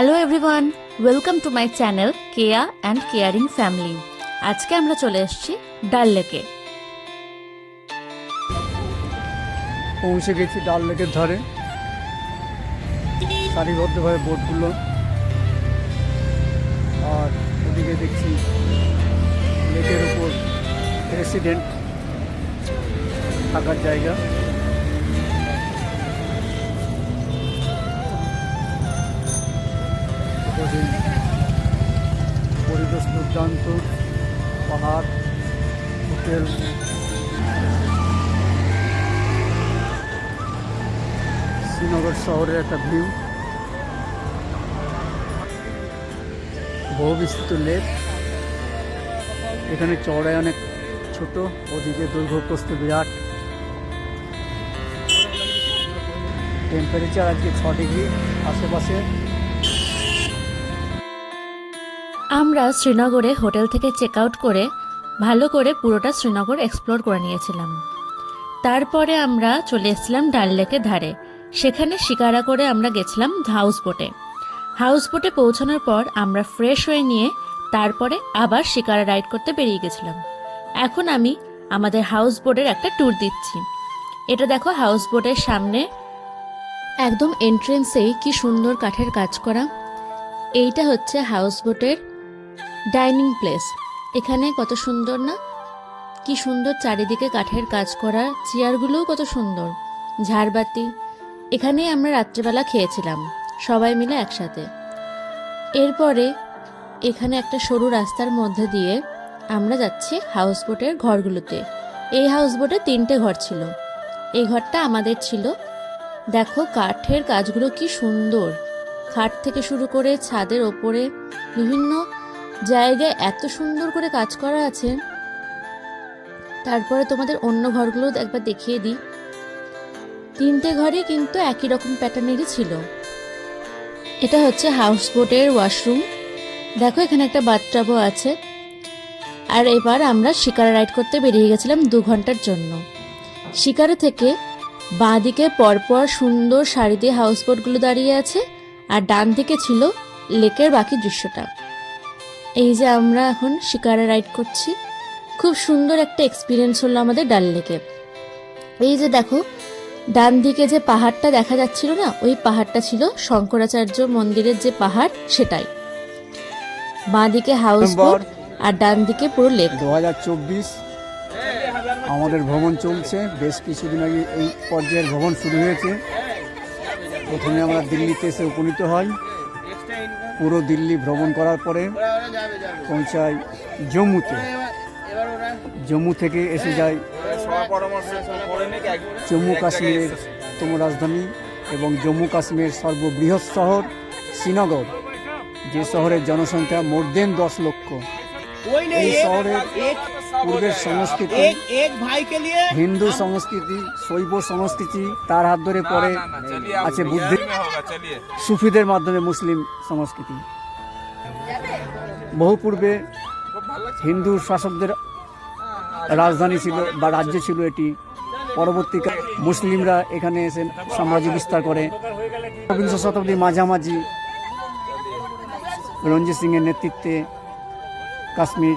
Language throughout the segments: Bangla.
Hello everyone welcome to my channel Keya and caring family আজকে আমরা চলে এসেছি ডাল লেকে। পৌঁছে গেছি ডাল লেকের ধারে। সারিবদ্ধভাবে বোটগুলো আর ওদিকে দেখছি লেকের উপর রেসিডেন্ট থাকার জায়গা। পরিবেশ দুর্দান্ত, পাহাড়, হোটেল। শ্রীনগর শহরের একটা ভিউ। বহু বিস্তৃত লেক। এখানে চড়াই অনেক ছোট, ওদিকে দৈর্ঘ্যপ্রস্থ বিরাট। টেম্পারেচার আজকে ছ ডিগ্রি আশেপাশে আমরা শ্রীনগরে হোটেল থেকে চেক আউট করে ভালো করে পুরোটা শ্রীনগর এক্সপ্লোর করে নিয়েছিলাম। তারপরে আমরা চলে এসেছিলাম ডাল লেকের ধারে। সেখানে শিকারা করে আমরা গেছিলাম হাউস বোটে হাউস বোটে পৌঁছানোর পর আমরা ফ্রেশ হয়ে নিয়ে তারপরে আবার শিকারা রাইড করতে বেরিয়ে গেছিলাম। এখন আমি আমাদের হাউস বোটের একটা ট্যুর দিচ্ছি। এটা দেখো হাউস বোটের সামনে। একদম এন্ট্রেন্সেই কি সুন্দর কাঠের কাজ করা। এইটা হচ্ছে হাউস বোটের ডাইনিং প্লেস। এখানে কত সুন্দর না? কি সুন্দর চারিদিকে কাঠের কাজ করা, চেয়ারগুলোও কত সুন্দর। ঝাড়বাতি। এখানেই আমরা রাত্রেবেলা খেয়েছিলাম, সবাই মিলে একসাথে। এরপরে এখানে একটা সরু রাস্তার মধ্যে দিয়ে আমরা যাচ্ছি হাউস বোটের ঘরগুলোতে। এই হাউস বোটে তিনটে ঘর ছিল। এই ঘরটা আমাদের ছিল। দেখো কাঠের কাজগুলো কি সুন্দর। খাট থেকে শুরু করে ছাদের ওপরে বিভিন্ন জায়গায় এত সুন্দর করে কাজ করা আছে। তারপরে তোমাদের অন্য ঘরগুলো একবার দেখিয়ে দিই। তিনটে ঘরে কিন্তু একই রকম প্যাটার্নেরই ছিল। এটা হচ্ছে হাউস বোটের ওয়াশরুম দেখো এখানে একটা বাথটাবও আছে। আর এবার আমরা শিকারা রাইড করতে বেরিয়ে গেছিলাম দু ঘণ্টার জন্য। শিকারা থেকে বাঁদিকে পরপর সুন্দর সারি দিয়ে হাউস বোটগুলো দাঁড়িয়ে আছে, আর ডান দিকে ছিল লেকের বাকি দৃশ্যটা। এই যে আমরা এখন শিকারা রাইড করছি খুব সুন্দর একটা এক্সপিরিয়েন্স হলো আমাদের ডাল লেকে। এই যে দেখো ডান দিকে যে পাহাড়টা দেখা যাচ্ছিল না ওই পাহাড়টা ছিল শঙ্করাচার্য মন্দিরের যে পাহাড় সেটাই। বাঁ দিকে হাউস বোট আর ডান দিকে পুরো লেক দু হাজার চব্বিশ আমাদের ভ্রমণ চলছে বেশ কিছুদিন আগে এই পর্যায়ের ভ্রমণ শুরু হয়েছে। প্রথমে আমরা দিল্লিতে এসে উপনীত হই। পুরো দিল্লি ভ্রমণ করার পরে পৌঁছায় জম্মুতে জম্মু থেকে এসে যায় জম্মু কাশ্মীরের তম রাজধানী এবং জম্মু কাশ্মীরের সর্ববৃহৎ শহর শ্রীনগর যে শহরের জনসংখ্যা মোর দেন দশ লক্ষ এই শহরের পূর্বের সংস্কৃতি হিন্দু সংস্কৃতি শৈব সংস্কৃতি তার হাত ধরে পড়ে আছে বুদ্ধি সুফিদের মাধ্যমে মুসলিম সংস্কৃতি বহু পূর্বে হিন্দু শাসকদের রাজধানী ছিল বা রাজ্য ছিল এটি। পরবর্তীকালে মুসলিমরা এখানে এসে সাম্রাজ্য বিস্তার করে। বিংশ শতাব্দীর মাঝামাঝি রঞ্জিত সিংয়ের নেতৃত্বে কাশ্মীর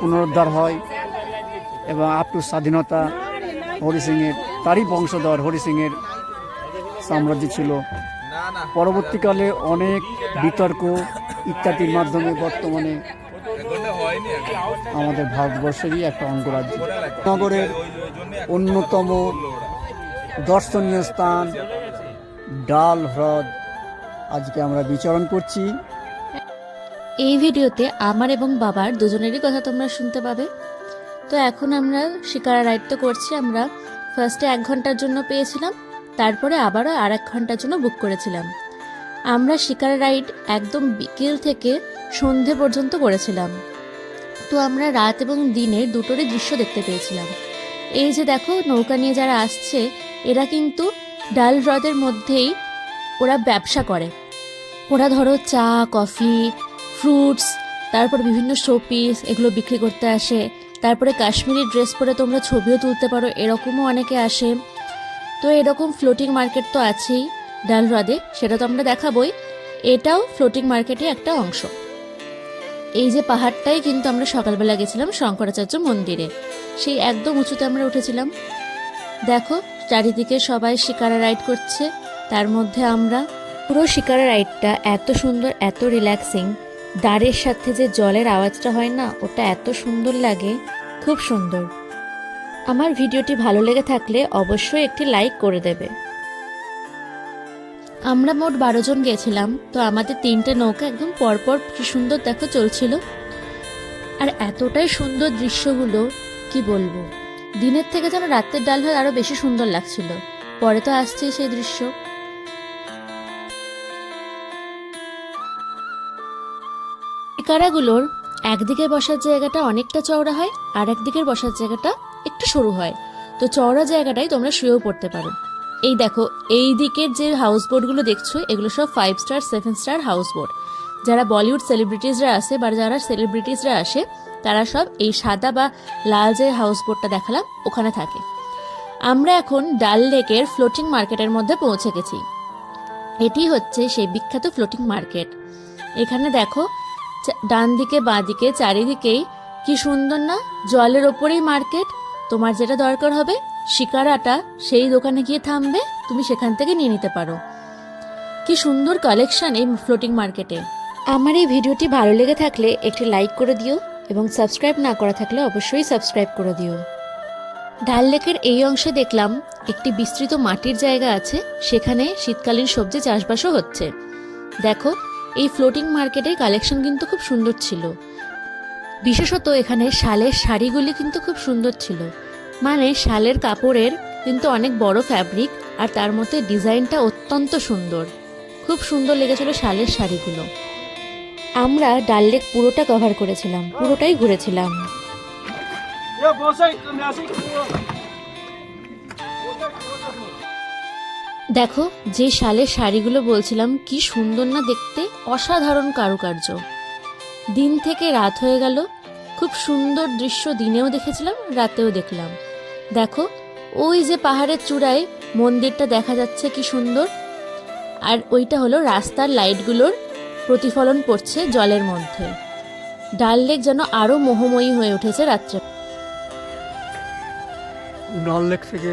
পুনরুদ্ধার হয় এবং আপ টু স্বাধীনতা হরি সিংয়ের, তারই বংশধর হরি সিংয়ের সাম্রাজ্য ছিল। পরবর্তীকালে অনেক বিতর্ক ইত্যাদির মাধ্যমে বর্তমানে আমাদের ভারতবর্ষেরই একটা অঙ্গরাজ্য। নগরের অন্যতম দর্শনীয় স্থান ডাল হ্রদ। আজকে আমরা বিচরণ করছি। এই ভিডিওতে আমার এবং বাবার দুজনেরই কথা তোমরা শুনতে পাবে। তো এখন আমরা শিকারা রাইড করছি। আমরা ফার্স্টে এক ঘণ্টার জন্য পেয়েছিলাম, তারপরে আবারও আর এক ঘণ্টার জন্য বুক করেছিলাম। আমরা শিকার রাইড একদম বিকেল থেকে সন্ধে পর্যন্ত করেছিলাম। তো আমরা রাত এবং দিনের দুটোরই দৃশ্য দেখতে পেয়েছিলাম। এই যে দেখো, নৌকা নিয়ে যারা আসছে, এরা কিন্তু ডাল হ্রদের মধ্যেই ওরা ব্যবসা করে। ওরা ধরো চা, কফি, ফ্রুটস, তারপর বিভিন্ন শোপিস, এগুলো বিক্রি করতে আসে। তারপরে কাশ্মীরি ড্রেস পরে তোমরা ছবিও তুলতে পারো, এরকমও অনেকে আসে। তো এরকম ফ্লোটিং মার্কেট তো আছেই। ডাল হ্রদে, সেটা তো আমরা দেখাবই, এটাও ফ্লোটিং মার্কেটে একটা অংশ। এই যে পাহাড়টাই কিন্তু আমরা সকালবেলা গেছিলাম শঙ্করাচার্য মন্দিরে, সেই একদম উঁচুতে আমরা উঠেছিলাম। দেখো, চারিদিকে সবাই শিকারা রাইড করছে, তার মধ্যে আমরা পুরো শিকারা রাইডটা এত সুন্দর, এত রিল্যাক্সিং দাঁড়ের সাথে যে জলের আওয়াজটা হয় না, ওটা এত সুন্দর লাগে, খুব সুন্দর। আমার ভিডিওটি ভালো লেগে থাকলে অবশ্যই একটি লাইক করে দেবে। আমরা মোট বারো জন গেছিলাম, তো আমাদের তিনটে নৌকা একদম পরপর কি সুন্দর দেখো চলছিল। আর এতটাই সুন্দর দৃশ্যগুলো, কি বলব? দিনের থেকে যেন রাতের ডাল ভাত আরও বেশি সুন্দর লাগছিল। পরে তো আসছে সেই দৃশ্য। শিকারাগুলোর একদিকে বসার জায়গাটা অনেকটা চওড়া হয় আর একদিকের বসার জায়গাটা একটু সরু হয়। তো চওড়া জায়গাটাই তোমরা শুয়েও পড়তে পারো। এই দেখো, এই দিকের যে হাউস বোটগুলো দেখছ, এগুলো সব five star seven star house boat যারা বলিউড সেলিব্রিটিসরা আসে বা যারা সেলিব্রিটিসরা আসে, তারা সব এই সাদা বা লাল যে হাউস বোটটা দেখালাম, ওখানে থাকে। আমরা এখন ডাল লেকের ফ্লোটিং মার্কেটের মধ্যে পৌঁছে গেছি। এটি হচ্ছে সেই বিখ্যাত ফ্লোটিং মার্কেট এখানে দেখো ডান দিকে বাঁ দিকে চারিদিকেই কি সুন্দর না? জলের ওপরেই মার্কেট তোমার যেটা দরকার হবে শিকারাটা সেই দোকানে গিয়ে থামবে তুমি সেখান থেকে নিয়ে নিতে পারো। কি সুন্দর কালেকশন এই ফ্লোটিং মার্কেটে আমার এই ভিডিওটি ভালো লেগে থাকলে একটি লাইক করে দিও এবং সাবস্ক্রাইব না করা থাকলে অবশ্যই সাবস্ক্রাইব করে দিও। ডাল লেকের এই অংশে দেখলাম একটি বিস্তৃত মাটির জায়গা আছে সেখানে শীতকালীন সবজি চাষবাসও হচ্ছে। দেখো এই ফ্লোটিং মার্কেটের কালেকশন কিন্তু খুব সুন্দর ছিল। বিশেষত এখানে শালের শাড়িগুলি কিন্তু খুব সুন্দর ছিল। মানে শালের কাপড়ের কিন্তু অনেক বড় ফ্যাব্রিক আর তার মধ্যে ডিজাইনটা অত্যন্ত সুন্দর। খুব সুন্দর লেগেছিল শালের শাড়িগুলো। আমরা ডাল লেক পুরোটা কভার করেছিলাম পুরোটাই ঘুরেছিলাম। দেখো যে শালের শাড়িগুলো বলছিলাম কি সুন্দর না দেখতে অসাধারণ কারুকার্য। দিন থেকে রাত হয়ে গেল খুব সুন্দর দৃশ্য দিনেও দেখেছিলাম রাতেও দেখলাম। দেখো, ওই যে পাহাড়ের চূড়ায় মন্দিরটা দেখা যাচ্ছে কি সুন্দর। আর ওইটা হলো রাস্তার লাইটগুলোর প্রতিফলন পড়ছে জলের মধ্যে। ডাল লেক যেন আরও মোহময়ী হয়ে উঠেছে রাত্রে ডল লেক থেকে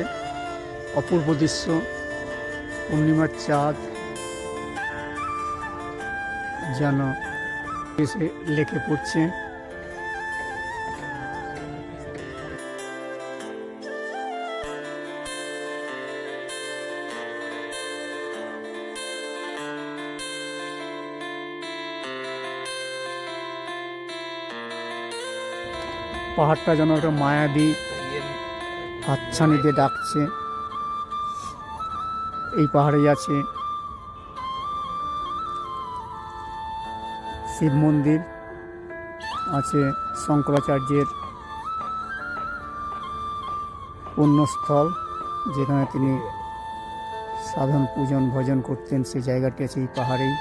অপূর্ব দৃশ্য, পূর্ণিমার চাঁদ যেন লেকে পড়ছে। পাহাড়টা যেন একটা মায়াবী হাতছানি দিয়ে ডাকছে। এই পাহাড়ে আছে শিব মন্দির, আছে শঙ্করাচার্যের পুণ্যস্থল, যেখানে তিনি সাধন, পূজন, ভজন করতেন। সেই জায়গাটি আছে এই পাহাড়েই।